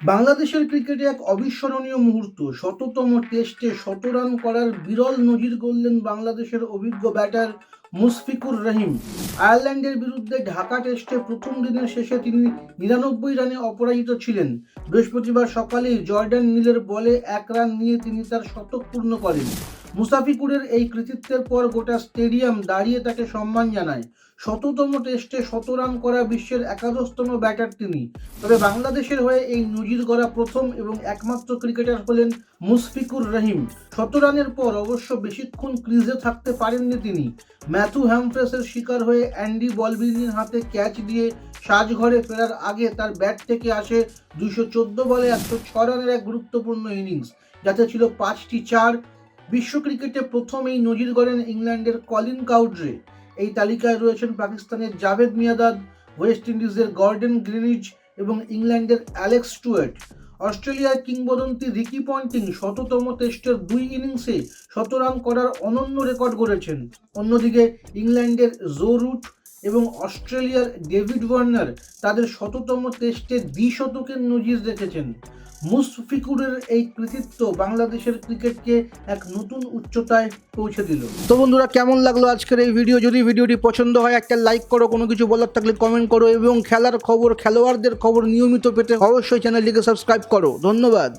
বাংলাদেশের ক্রিকেটে এক অবিস্মরণীয় মুহূর্ত, শততম টেস্টে শত রান করার বিরল নজির গড়লেন বাংলাদেশের অভিজ্ঞ ব্যাটার মুশফিকুর রহিম। আয়ারল্যান্ডের বিরুদ্ধে ঢাকা টেস্টে প্রথম দিনের শেষে তিনি নিরানব্বই রানে অপরাজিত ছিলেন। বৃহস্পতিবার সকালেই জর্ডান নীলের বলে এক রান নিয়ে তিনি তার শতক পূর্ণ করেন। মুসাফিকুরের এই কৃতিত্বের পর গোটা স্টেডিয়াম দাঁড়িয়ে তাকে সম্মান জানায়। শততম টেস্টে শত রান করা বিশ্বের একাদশতম ব্যাটার তিনি। তবে বাংলাদেশের হয়ে এই নজির গড়া প্রথম এবং একমাত্র ক্রিকেটার হলেন মুশফিকুর রহিম। শত রানের পর অবশ্য বেশিক্ষণ ক্রিজে থাকতে পারেননি তিনি। ম্যাথু হ্যামফ্রেসের শিকার হয়ে অ্যান্ডি বলবিনির হাতে ক্যাচ দিয়ে সাজঘরে ফেরার আগে তার ব্যাট থেকে আসে দুশো চোদ্দ বলে একশো ছ রানের এক গুরুত্বপূর্ণ ইনিংস, যাতে ছিল পাঁচটি চার। বিশ্ব ক্রিকেটে প্রথম এই নজির গড়েন ইংল্যান্ডের কলিন কাউড্রে। এই তালিকায় রয়েছেন পাকিস্তানের জাভেদ মিয়াদাদ, ওয়েস্ট ইন্ডিজের গর্ডেন গ্রিনিজ এবং ইংল্যান্ডের অ্যালেক্স স্টুয়ার্ট। অস্ট্রেলিয়ার কিংবদন্তি রিকি পন্টিং শততম টেস্টের দুই ইনিংসে শত রান করার অনন্য রেকর্ড গড়েছেন। অন্যদিকে ইংল্যান্ডের জো রুট এবং অস্ট্রেলিয়ার ডেভিড ওয়ার্নার তাদের শততম টেস্টে দ্বিশতকের নজির রেখেছেন। মুশফিকুরের এই কৃতিত্ব বাংলাদেশের ক্রিকেটকে এক নতুন উচ্চতায় পৌঁছে দিল। তো বন্ধুরা, কেমন লাগল আজকের এই ভিডিও? যদি ভিডিওটি পছন্দ হয়, একটা লাইক করো, কোনো কিছু বলার থাকলে কমেন্ট করো এবং খেলার খবর, খেলোয়াড়দের খবর নিয়মিত পেতে অবশ্যই চ্যানেলটিকে সাবস্ক্রাইব করো। ধন্যবাদ।